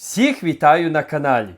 Всіх вітаю на каналі.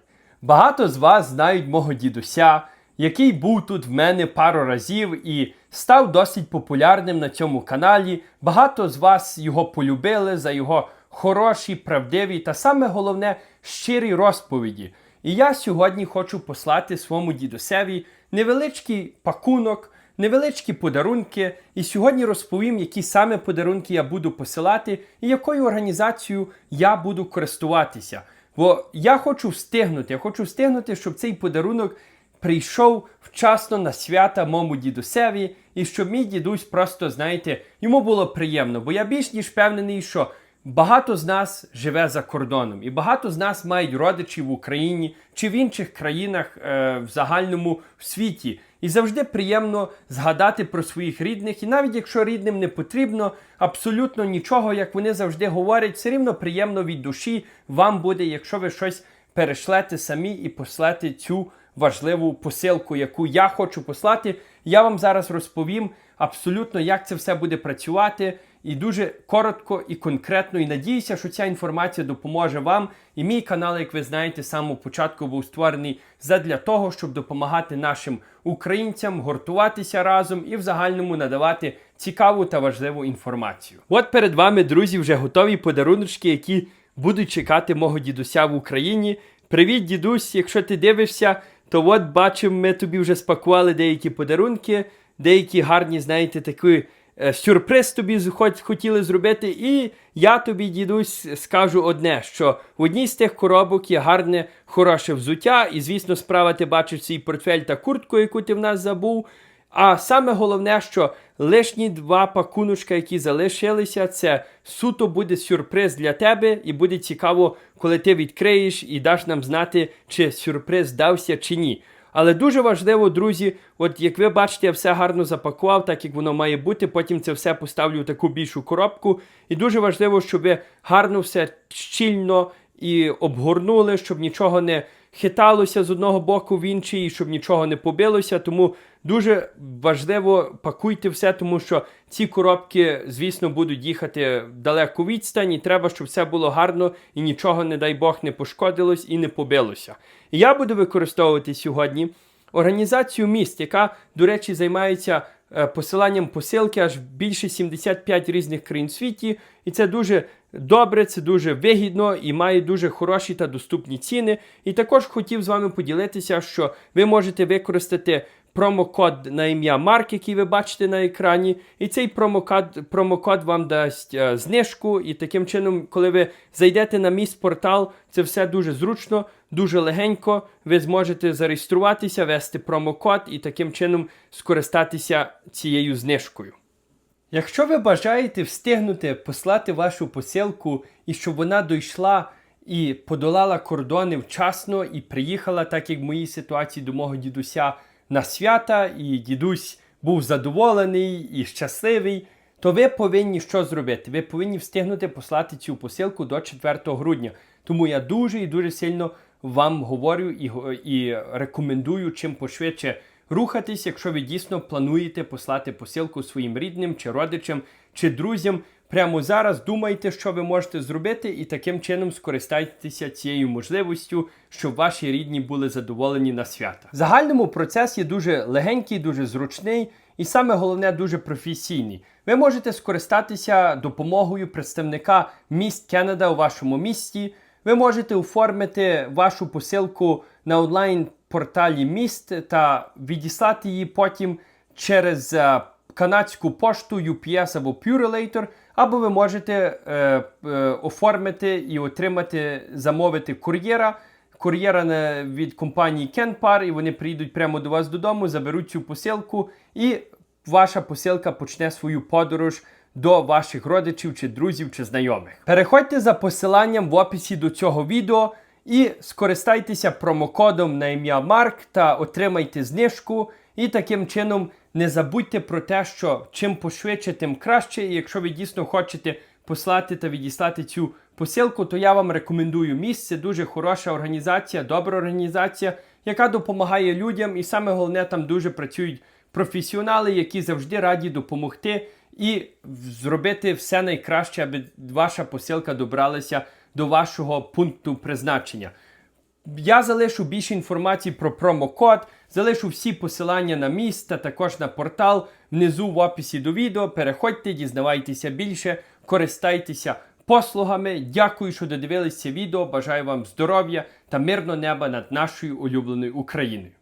Багато з вас знають мого дідуся, який був тут в мене пару разів і став досить популярним на цьому каналі. Багато з вас його полюбили за його хороші, правдиві та саме головне щирі розповіді. І я сьогодні хочу послати своєму дідусеві невеличкий пакунок, невеличкі подарунки. І сьогодні розповім, які саме подарунки я буду посилати і якою організацією я буду користуватися. Бо я хочу встигнути, я хочу встигнути, щоб цей подарунок прийшов вчасно на свята моєму дідусеві, і щоб мій дідусь просто, знаєте, йому було приємно. Бо я більш ніж впевнений, що багато з нас живе за кордоном, і багато з нас мають родичів в Україні чи в інших країнах е, в загальному в світі. І завжди приємно згадати про своїх рідних, і навіть якщо рідним не потрібно абсолютно нічого, як вони завжди говорять, все рівно приємно від душі вам буде, якщо ви щось перешлете самі і послете цю важливу посилку, яку я хочу послати. Я вам зараз розповім абсолютно, як це все буде працювати. І дуже коротко і конкретно. І надіюся, що ця інформація допоможе вам. І мій канал, як ви знаєте, з самого початку був створений задля того, щоб допомагати нашим українцям гуртуватися разом і в загальному надавати цікаву та важливу інформацію. От перед вами, друзі, вже готові подаруночки, які будуть чекати мого дідуся в Україні. Привіт, дідусь! Якщо ти дивишся, то от бачимо, ми тобі вже спакували деякі подарунки, деякі гарні, знаєте, такі е, сюрприз тобі хоч хотіли зробити. І я тобі, дідусь, скажу одне: що в одній з тих коробок є гарне, хороше взуття, і, звісно, справа ти бачиш свій портфель та куртку, яку ти в нас забув. А саме головне, що лишні два пакуночка, які залишилися, це суто буде сюрприз для тебе, і буде цікаво, коли ти відкриєш і даш нам знати, чи сюрприз дався чи ні. Але дуже важливо, друзі, от як ви бачите, я все гарно запакував, так як воно має бути. Потім це все поставлю в таку більшу коробку. І дуже важливо, щоб ви гарно все щільно і обгорнули, щоб нічого не хиталося з одного боку в інший, щоб нічого не побилося. Тому дуже важливо пакуйте все, тому що ці коробки, звісно, будуть їхати далеку відстань, і треба, щоб все було гарно і нічого, не дай Бог, не пошкодилось і не побилося. І я буду використовувати сьогодні організацію міст, яка, до речі, займається посиланням посилки аж більше 75 різних країн в світі. І це дуже добре, це дуже вигідно і має дуже хороші та доступні ціни. І також хотів з вами поділитися, що ви можете використати промокод на ім'я Марк, який ви бачите на екрані. І цей промокод, промокод вам дасть е, знижку. І таким чином, коли ви зайдете на мій портал, це все дуже зручно, дуже легенько. Ви зможете зареєструватися, ввести промокод і таким чином скористатися цією знижкою. Якщо ви бажаєте встигнути послати вашу посилку і щоб вона дійшла і подолала кордони вчасно і приїхала, так як в моїй ситуації до мого дідуся на свята, і дідусь був задоволений і щасливий, то ви повинні що зробити? Ви повинні встигнути послати цю посилку до 4 грудня. Тому я дуже і дуже сильно вам говорю і, і рекомендую чим пошвидше рухатись, якщо ви дійсно плануєте послати посилку своїм рідним чи родичам чи друзям. Прямо зараз думайте, що ви можете зробити, і таким чином скористайтеся цією можливістю, щоб ваші рідні були задоволені на свята. В загальному процес є дуже легенький, дуже зручний і саме головне дуже професійний. Ви можете скористатися допомогою представника міст Кеннеда у вашому місті. Ви можете оформити вашу посилку на онлайн порталі міст та відіслати її потім через е, канадську пошту UPS або Purelator, або ви можете е, е, оформити і отримати, замовити кур'єра. Кур'єра від компанії Kenpar, і вони приїдуть прямо до вас додому, заберуть цю посилку, і ваша посилка почне свою подорож до ваших родичів чи друзів чи знайомих. Переходьте за посиланням в описі до цього відео і скористайтеся промокодом на ім'я Марк та отримайте знижку. І таким чином не забудьте про те, що чим пошвидше, тим краще. І якщо ви дійсно хочете послати та відіслати цю посилку, то я вам рекомендую місце. Дуже хороша організація, добра організація, яка допомагає людям, і саме головне, там дуже працюють професіонали, які завжди раді допомогти і зробити все найкраще, аби ваша посилка добралася до вашого пункту призначення. Я залишу більше інформації про промокод, залишу всі посилання на міст та також на портал внизу в описі до відео. Переходьте, дізнавайтеся більше, користайтеся послугами. Дякую, що додивилися відео. Бажаю вам здоров'я та мирного неба над нашою улюбленою Україною.